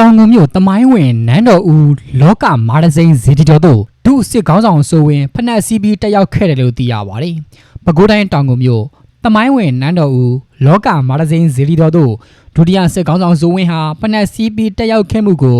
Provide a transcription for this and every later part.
တောင်ငုံမြို့တမိုင်းဝင်နန်းတော်ဦးလောကမာရစိန်ဇေတီတော်တို့ဒုစစ်ကောင်းဆောင်ဆိုဝင်ဖနက်စီးပြီးတက်ရောက်ခဲ့တယ်လို့သိရပါတယ်။ပဲခူးတိုင်းတောင်ငုံမြို့တမိုင်းဝင်နန်းတော်ဦးလောကမာရစိန်ဇေတီတော်တို့ဒုတိယစစ်ကောင်းဆောင်ဆိုဝင်ဟာဖနက်စီးပြီးတက်ရောက်ခဲ့မှုကို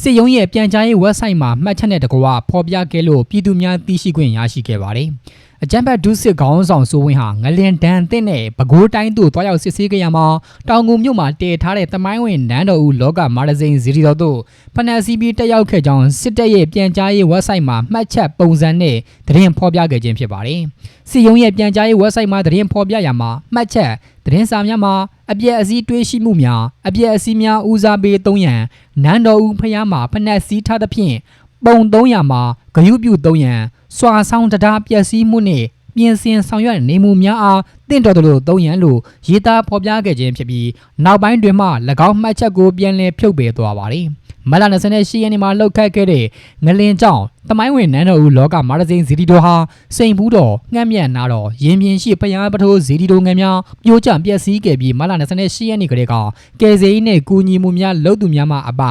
စစ်ရုံးရဲ့ပြန်ကြားရေး website မှာမှတ်ချက်နဲ့တကွဖော်ပြခဲ့လို့ပြည်သူများသိရှိခွင့်ရရှိခဲ့ပါတယ်။ အကြံဖတ်ဒုစစ်ခေါင်းဆောင်စိုးဝင်းဟာငလင်ဒန်တဲ့နဲ့ပဲခူးတိုင်းသို့တွားရောက်စစ်ဆေးကြရမှာတောင်ငူမြို့မှာတည်ထားတဲ့တမိုင်းဝင်နန်းတော်ဦးလောကမာဂဇင်းဇီရီတော်တို့ဖနက်စီပီတက်ရောက်ခဲ့ကြောင်းစစ်တပ်ရဲ့ပြန်ကြားရေး website မှာမှတ်ချက်ပုံစံနဲ့သတင်းဖော်ပြခဲ့ခြင်းဖြစ်ပါတယ်။စစ်ရုံးရဲ့ပြန်ကြားရေး website မှာသတင်းဖော်ပြရမှာမှတ်ချက်သတင်းစာများမှာအပြည့်အစည်းတွေးရှိမှုများအပြည့်အစည်းများဦးစားပေးသုံးရန်နန်းတော်ဦးဖျားမှာဖနက်စီထားသဖြင့် ပုံ300မှာဂယုပြု3ရန်စွာဆောင်တရားပျက်စီးမှုနှင့်ပြင်ဆင်ဆောင်ရွက်နေမှုများအား တင့်တော်သလိုသုံးရန်လို့ရေးသားဖော်ပြခဲ့ခြင်းဖြစ်ပြီးနောက်ပိုင်းတွင်မှ၎င်းမှတ်ချက်ကိုပြန်လည်ဖြုတ်ပယ်သွားပါသည်မလ28ရက်နေ့မှာလှုပ်ခတ်ခဲ့တဲ့ငလင်ကြောင့်တမိုင်းဝင်နန်းတော်ဦးလောကမာရစိန်ဇီတီတော်ဟာစိန်ဘူးတော်ငှက်မြတ်နာတော်ရင်ပြင်ရှိဖျားပထိုးဇီတီတော်ငယ်များပြိုးကျပျက်စီးခဲ့ပြီးမလ28ရက်နေ့ကလေးကကယ်ဆယ်ရေးနဲ့ကူညီမှုများလုပ်သူများမှအပ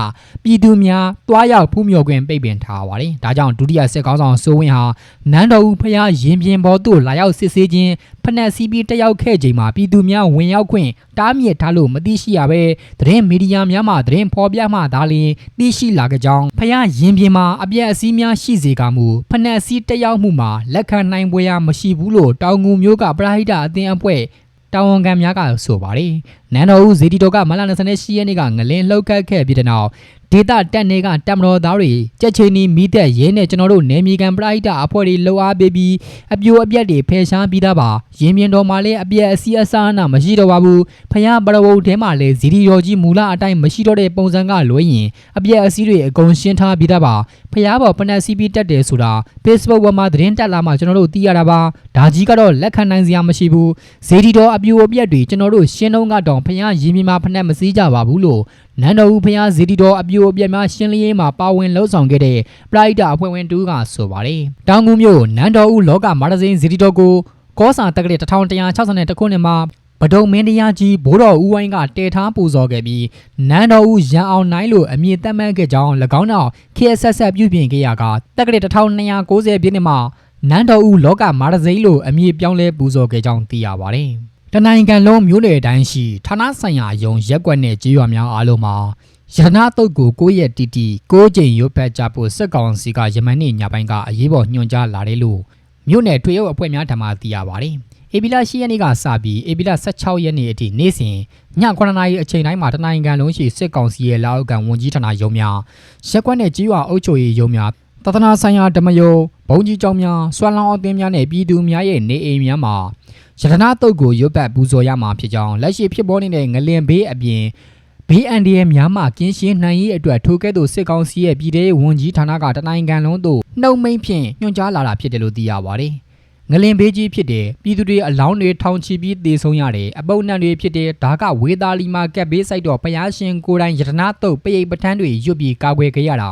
ပြည်သူများတွားရောက်ဖူးမြော်ခွင့်ပိတ်ပင်ထားပါတယ်။ဒါကြောင့်ဒုတိယစစ်ကောင်းဆောင်စိုးဝင်းဟာနန်းတော်ဦးဖျားရင်ပြင်ပေါ်သို့လာရောက်စစ်ဆေးခြင်းဖနက်စီးပြီးတက်ရောက်ခဲ့ချိန်မှာပြည်သူများဝင်ရောက်ခွင့်တားမြစ်ထားလို့မသိရှိရပဲသတင်းမီဒီယာများမှသတင်းဖော်ပြမှသာလျှင်သိရှိလာကြကြောင်းဖျားရင်ပြင်မှာအပြည့်အစည်းများရှိစေကမူဖနက်စီးတက်ရောက်မှုမှာလက်ခံနိုင်ပွဲရမရှိဘူးလို့တောင်ငူမျိုးကပရာဟိတအသင်းအဖွဲ့တာဝန်ခံများကဆိုပါတယ်။နန်းတော်ဦးဇေတီတော်ကမလ28ရက်နေ့ကငလင်းလှုပ်ခတ်ခဲ့ပြီးတဲ့နောက် ဒေတာတက်နေကတမတော်သားတွေကြက်ချင်းနီမိသက်ရဲနဲ့ကျွန်တော်တို့နေမြေကန်ပရိုက်တာအဖွဲ့တွေလှုပ်အားပေးပြီးအပြိုအပြက်တွေဖယ်ရှားပြီးသားပါရင်မြင်တော်မှာလည်းအပြက်အစီးအစားနာမရှိတော့ပါဘူးဖယားပရဝုတ်ထဲမှာလည်းဇီဒီရော်ကြီးမူလအတိုင်းမရှိတော့တဲ့ပုံစံကလွဲရင်အပြက်အစီးတွေအကုန်ရှင်းထားပြီးသားပါဖယားပေါ်ပနက်စီပီတက်တယ်ဆိုတာ Facebook ပေါ်မှာသတင်းတက်လာမှကျွန်တော်တို့သိရတာပါဒါကြီးကတော့လက်ခံနိုင်စရာမရှိဘူးဇီဒီတော်အပြိုအပြက်တွေကျွန်တော်တို့ရှင်းတော့ကတော့ဖယားရင်မြင်မှာဖနက်မစည်းကြပါဘူးလို့ နန်းတော်ဦးဖျားဇီတီတော်အပြိုအပြက်များရှင်းလင်းရေးမှာပါဝင်လှုပ်ဆောင်ခဲ့တဲ့ပရိုက်တာအဖွဲ့ဝင်တူကဆိုပါတယ်။တောင်ငူမြို့နန်းတော်ဦးလောကမာဂဇင်းဇီတီတော်ကိုကောစာတက္ကရာ1162ခုနှစ်မှာဗဒုံမင်းတရားကြီးဘိုးတော်ဦးဝိုင်းကတည်ထားပူဇော်ခဲ့ပြီးနန်းတော်ဦးရန်အောင်နိုင်လို့အမည်သတ်မှတ်ခဲ့ကြောင်း၎င်းနောက် KSS ပြုပြင်ခဲ့ရကတက္ကရာ1290ပြည့်နှစ်မှာနန်းတော်ဦးလောကမာဂဇင်းလို့အမည်ပြောင်းလဲပူဇော်ခဲ့ကြောင်းသိရပါတယ်။ တနိုင်ငံလုံးမျိုးလေတိုင်းရှိဌာနဆိုင်ရာယုံရက်ကွက်နဲ့ကြေးရွာများအားလုံးမှာရတနာတုတ်ကိုကိုရက်တီတီကိုကျင်ရုပ်ဖက်ကြဖို့စစ်ကောင်စီကယမန်နေ့ညပိုင်းကအရေးပေါ်ညွှန်ကြားလာတယ်လို့မြို့နယ်ထွေအုပ်အဖွဲ့များထံမှသိရပါတယ်။ဧပြီလ10ရက်နေ့ကစပြီးဧပြီလ16ရက်နေ့အထိနေ့စဉ်ည9နာရီအချိန်တိုင်းမှာတနိုင်ငံလုံးရှိစစ်ကောင်စီရဲ့လက်အောက်ကဝန်ကြီးဌာနယုံများရက်ကွက်နဲ့ကြေးရွာအုပ်ချုပ်ရေးယုံများ တသနာဆိုင်ရာဓမယုံဘုံကြီးကျောင်းများဆွမ်းလောင်းအသင်းများနဲ့ပြည်သူများရဲ့နေအိမ်များမှာရတနာတုတ်ကိုရွတ်ပတ်ပူဇော်ရမှာဖြစ်ကြောင်းလက်ရှိဖြစ်ပေါ်နေတဲ့ငလင်ဘေးအပြင်ဘေးအန္တရာယ်များမှကင်းရှင်းနိုင်ရေးအတွက်ထိုကဲ့သို့စစ်ကောင်စီရဲ့ပြည်ထောင်ဝန်ကြီးဌာနကတနိုင်ငံလုံးသို့နှုတ်မိန်ဖြင့်ညွှန်ကြားလာတာဖြစ်တယ်လို့သိရပါတယ်။ငလင်ဘေးကြီးဖြစ်တဲ့ပြည်သူတွေအလောင်းတွေထောင်ချီပြီးသေဆုံးရတယ်အပုပ်နှံတွေဖြစ်တဲ့ဒါကဝေသားလီမာကက်ဘေးဆိုင်တော်ဘုရားရှင်ကိုယ်တိုင်ယတနာတုတ်ပရိတ်ပထန်းတွေရွတ်ပြီးကာကွယ်ကြရတာ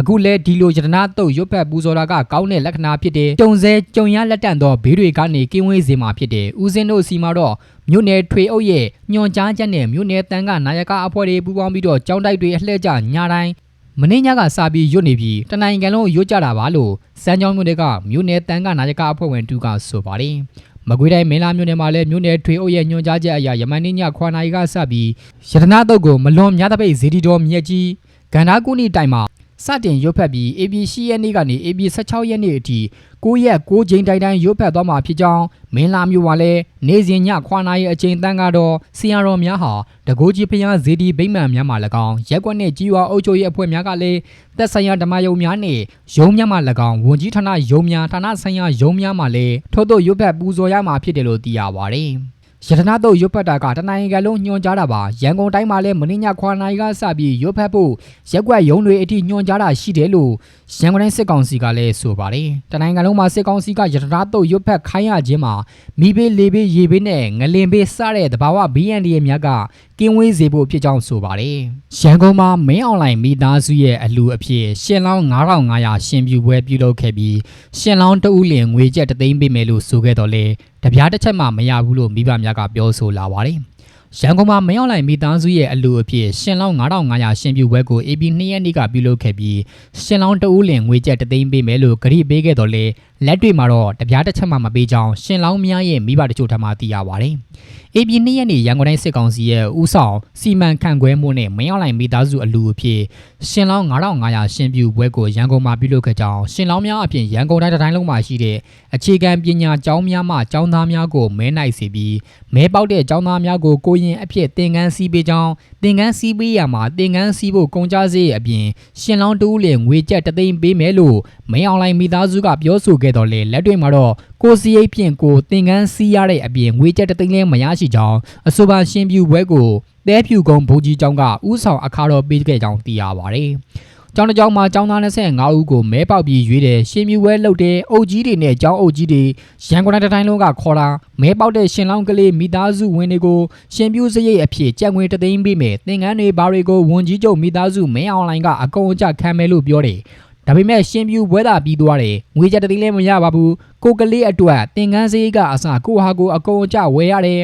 အခုလဲဒီလိုယတနာတုတ်ရွတ်ဖက်ပူဇော်တာကကောင်းတဲ့လက္ခဏာဖြစ်တဲ့ကြုံစဲကြုံရလက်တန့်သောဘေးတွေကနေကင်းဝေးစေမှာဖြစ်တဲ့ဦးစင်းတို့စီမှာတော့မြို့နယ်ထွေအုပ်ရဲ့ညွှန်ကြားချက်နဲ့မြို့နယ်တန်းကနာယကအဖွဲ့တွေပူးပေါင်းပြီးတော့ကြောင်းတိုက်တွေအလှည့်ကျညာတိုင်းမင်းညကစာပြီးရွတ်နေပြီးတနိုင်ကန်လုံးရွတ်ကြတာပါလို့စမ်းချောင်းမြို့နယ်ကမြို့နယ်တန်းကနာယကအဖွဲ့ဝင်တူကဆိုပါတယ်မကွေးတိုင်းမင်းလာမြို့နယ်မှာလည်းမြို့နယ်ထွေအုပ်ရဲ့ညွှန်ကြားချက်အရယမန်နေ့ညခွာနာရီကစပြီးရတနာတုတ်ကိုမလွန်များသပိတ်ဇေဒီတော်မြက်ကြီးဂန္ဓာကုနီတိုင်မှာ စတင်ရွတ်ဖက်ပြီး AB 10ရက်နေ့ကနေ AB 16ရက်နေ့အထိ9ရက်9ချိန်တိုင်တိုင်ရွတ်ဖက်သွားမှာဖြစ်ကြောင်းမင်းလာမျိုးကလည်းနေစဉ်ညခွာနာရီအချိန်တန်းကတော့ဆီယံတော်များဟာတကိုးကြီးဖျားဇေဒီဗိမှန်များမှ၎င်းရက်ကွက်နှင့်ကြီးဝါအုပ်ချုပ်ရေးအဖွဲ့များကလည်းသက်ဆိုင်ရာဓမ္မယုံများနှင့်ယုံများမှ၎င်းဝန်ကြီးဌာနယုံများဌာနဆိုင်ရာယုံများမှလည်းထို့သို့ရွတ်ဖက်ပူဇော်ရမှာဖြစ်တယ်လို့သိရပါတယ်။ ရတနာတို့ရွတ်ဖတ်တာကတနိုင်ငံလုံးညွှန်ကြားတာပါရန်ကုန်တိုင်းမှာလည်းမင်းညခွာနိုင်ကစပြီးရွတ်ဖတ်ဖို့ရက်ွက်ရုံတွေအထိညွှန်ကြားတာရှိတယ်လို့ရန်ကုန်တိုင်းစစ်ကောင်စီကလည်းဆိုပါတယ်တနိုင်ငံလုံးမှာစစ်ကောင်စီကရတနာတို့ရွတ်ဖတ်ခိုင်းရခြင်းမှာမိဘေးလေဘေးရေဘေးနဲ့ငလင်ဘေးစတဲ့တဘာဝ BND ရဲ့များကကင်းဝေးစေဖို့ဖြစ်ကြောင်းဆိုပါတယ်ရန်ကုန်မှာမင်းအွန်လိုင်းမိသားစုရဲ့အလူအဖြစ်ရှင်လောင်း9500ရှင်ပြူပွဲပြုလုပ်ခဲ့ပြီးရှင်လောင်းတဦးလင်ငွေကျပ်တသိန်းပေးမယ်လို့ဆိုခဲ့တော့လေ တပြားတစ်ချက်မှမရဘူးလို့မိဘများကပြောဆိုလာပါတယ်ရန်ကုန်မှာမင်းအောင်လှိုင်မိသားစုရဲ့အလူအဖြစ်ရှင်လောင်း9500ရှင်ပြူပွဲကို AB 2ရက်နေ့ကပြုလုပ်ခဲ့ပြီးရှင်လောင်းတဦးလင်ငွေကျပ်တသိန်းပေးမယ်လို့ကြေပေးခဲ့တော်လဲလက်တွေ့မှာတော့တပြားတစ်ချက်မှမပေးကြောင်းရှင်လောင်းများရဲ့မိဘတချို့ထံမှသိရပါတယ်။ AB 2ရက်နေ့ရန်ကုန်တိုင်းစစ်ကောင်စီရဲ့ဦးဆောင်စီမံခန့်ခွဲမှုနဲ့မင်းအောင်လှိုင်မိသားစုအလူအဖြစ်ရှင်လောင်း9500ရှင်ပြူပွဲကိုရန်ကုန်မှာပြုလုပ်ခဲ့ကြောင်းရှင်လောင်းများအပြင်ရန်ကုန်တိုင်းတိုင်းလုံးမှာရှိတဲ့အခြေခံပညာကျောင်းများမှကျောင်းသားများကိုမဲနိုင်စေပြီးမဲပေါက်တဲ့ကျောင်းသားများကိုကိုရင်အဖြစ်သင်ခန်းစီးပေးကြောင်းသင်ခန်းစီးပေးရမှာသင်ခန်းစီးဖို့ကုန်ကြစေအပြင်ရှင်လောင်းတူးလင်ငွေကျပ်တသိန်းပေးမယ်လို့မင်းအောင်လှိုင်မိသားစုကပြောဆိုခဲ့တော်လေလက်တွေ့မှာတော့ကိုစီအိတ်ဖြင့်ကိုသင်ကန်းစီးရတဲ့အပြင်ငွေကျပ်တသိန်းလည်းမရရှိကြောင်းအဆိုပါရှင်ပြူဘွဲကိုတဲဖြူကုန်းဗိုလ်ကြီးကျောင်းကဥဆောင်အခါတော်ပေးခဲ့ကြောင်းသိရပါတယ်။ကျောင်းတစ်ကျောင်းမှာကျောင်းသား25ဦးကိုမဲပေါက်ပြီးရွေးတယ်ရှင်မြူဝဲလှုပ်တယ်အုပ်ကြီးတွေနဲ့ကျောင်းအုပ်ကြီးတွေရန်ကုန်တိုင်းတိုင်းလုံးကခေါ်လာမဲပေါက်တဲ့ရှင်လောင်းကလေးမိသားစုဝင်တွေကိုရှင်ပြူစရိတ်အဖြစ်ကြက်ငွေတသိန်းပေးမယ်သင်္ကန်းတွေဘာတွေကိုဝန်ကြီးချုပ်မိသားစုမင်းအောင်လိုင်ကအကုန်အကျခံမယ်လို့ပြောတယ်ဒါပေမဲ့ရှင်ပြူဘွဲတာပြီးသွားတယ်ငွေကြက်တသိန်းလည်းမရပါဘူးကိုကလေးအတွက်သင်ကန်းစရိတ်ကအစကိုဟာကိုအကုန်အကျဝယ်ရတယ်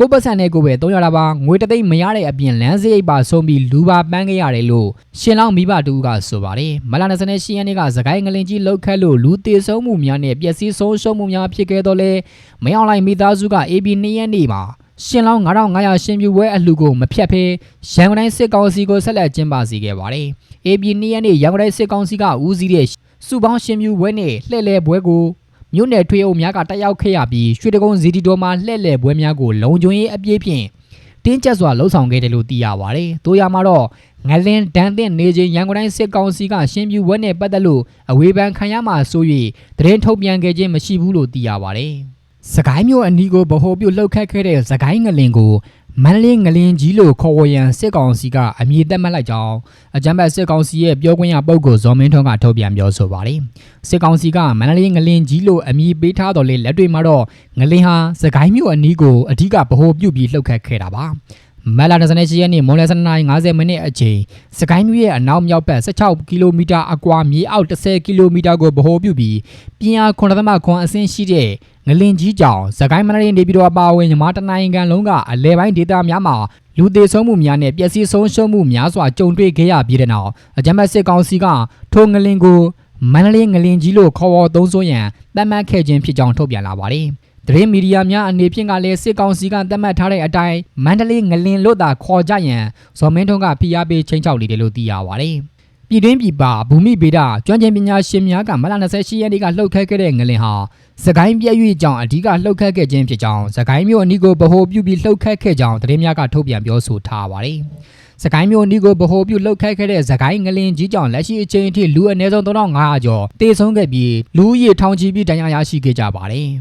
ကိုပတ်စံနဲ့ကိုပဲ300လာပါငွေတသိန်းမရတဲ့အပြင်လမ်းစရိတ်ပါဆုံးပြီးလူပါပန်းခဲ့ရတယ်လို့ရှင်လောင်းမိဘတူကဆိုပါတယ်မလာ28ရက်နေ့ကသခိုင်းငလင်ကြီးလောက်ခတ်လို့လူတေဆုံးမှုများနဲ့ပျက်စီးဆုံးရှုံးမှုများဖြစ်ခဲ့တော့လဲမင်းအောင်လိုက်မိသားစုက AB 2ရက်နေ့မှာရှင်လောင်း9500ရှင်ပြူပွဲအလှကိုမဖြတ်ဖဲရန်ကုန်တိုင်းစစ်ကောင်စီကိုဆက်လက်ကျင်းပစီခဲ့ပါတယ်။ AB 2ရက်နေ့ရန်ကုန်တိုင်းစစ်ကောင်စီကဦးစီးတဲ့စုပေါင်းရှင်ပြူပွဲနဲ့လှည့်လည်ပွဲကို မြို့နယ်ထွေအုပ်များကတက်ရောက်ခဲ့ရပြီးရွှေတကုန်းဇီတီတော်မှာလှည့်လည်ပွဲများကိုလုံခြုံရေးအပြည့်ဖြင့်တင်းကျပ်စွာလှုံ့ဆော်ခဲ့တယ်လို့သိရပါတယ်။တို့ရမှာတော့ငလင်းဒန်တဲ့နေချင်းရန်ကုန်တိုင်းစစ်ကောင်စီကရှင်ပြူဝက်နဲ့ပတ်သက်လို့အဝေဖန်ခံရမှာဆို၍သတင်းထုတ်ပြန်ခဲ့ခြင်းမရှိဘူးလို့သိရပါတယ်။စကိုင်းမြို့အနီးကိုဗဟိုပြုလှုပ်ခတ်ခဲ့တဲ့စကိုင်းငလင်ကို မန္တလေးငလင်ကြီးလို့ခေါ်ဝရန်စစ်ကောင်စီကအမည်သက်မှတ်လိုက်ကြောင်းအကြံပတ်စစ်ကောင်စီရဲ့ပြောခွင့်ရပုဂ္ဂိုလ်ဇော်မင်းထွန်းကထုတ်ပြန်ပြောဆိုပါတယ်။စစ်ကောင်စီကမန္တလေးငလင်ကြီးလို့အမည်ပေးထားတော်လေလက်တွေမှာတော့ငလင်ဟာစကိုင်းမြို့အနီးကိုအဓိကဗဟိုပြုပြီးလှုပ်ခတ်ခဲ့တာပါ။ မလာ28ရက်နေ့မွန်လယ်7:50မိနစ်အချိန်စကိုင်းမြို့ရဲ့အနောက်မြောက်ဘက်16ကီလိုမီတာအကွာမြေအောက်10ကီလိုမီတာကိုဗဟိုပြုပြီးပြင်းအား9.9အဆင့်ရှိတဲ့ငလင်ကြီးကြောင်စကိုင်းမန္တလေးနေပြည်တော်အပါအဝင်မြန်မာတနိုင်ငံလုံးကအလဲပိုင်းဒေသများမှာလူသေးဆုံးမှုများနဲ့ပျက်စီးဆုံးရှုံးမှုများစွာကြုံတွေ့ခဲ့ရပြီးတဲ့နောက်အကြမ်းဖက်စစ်ကောင်စီကထိုငလင်ကိုမန္တလေးငလင်ကြီးလို့ခေါ်ဝေါ်သုံးစွဲရန်တတ်မှတ်ခဲ့ခြင်းဖြစ်ကြောင်းထုတ်ပြန်လာပါတယ်။ သတင်းမီဒီယာများအနေဖြင့်ကလည်းစစ်ကောင်စီကသတ်မှတ်ထားတဲ့အတိုင်းမန္တလေးငလင်လို့သာခေါ်ကြရန်ဇော်မင်းထွန်းကဖိအားပေးချင်းချောက်နေတယ်လို့သိရပါတယ်။ပြည်တွင်းပြည်ပဘူမိဗေဒကျွမ်းကျင်ပညာရှင်များကမလ28ရက်နေ့ကလှုပ်ခတ်ခဲ့တဲ့ငလင်ဟာစကိုင်းပြည့်၍ကြောင့်အဓိကလှုပ်ခတ်ခဲ့ခြင်းဖြစ်ကြောင်းစကိုင်းမြို့အနီးကိုဗဟိုပြုပြီးလှုပ်ခတ်ခဲ့ကြောင်းသတင်းများကထုတ်ပြန်ပြောဆိုထားပါတယ်။စကိုင်းမြို့နီကိုဗဟိုပြုလှုပ်ခတ်ခဲ့တဲ့စကိုင်းငလင်ကြီးကြောင့်လက်ရှိအချိန်အထိလူအနည်းဆုံး3500ကျော်တေဆုံးခဲ့ပြီးလူဦးရေထောင်ချီပြီးဒဏ်ရာရရှိခဲ့ကြပါတယ်။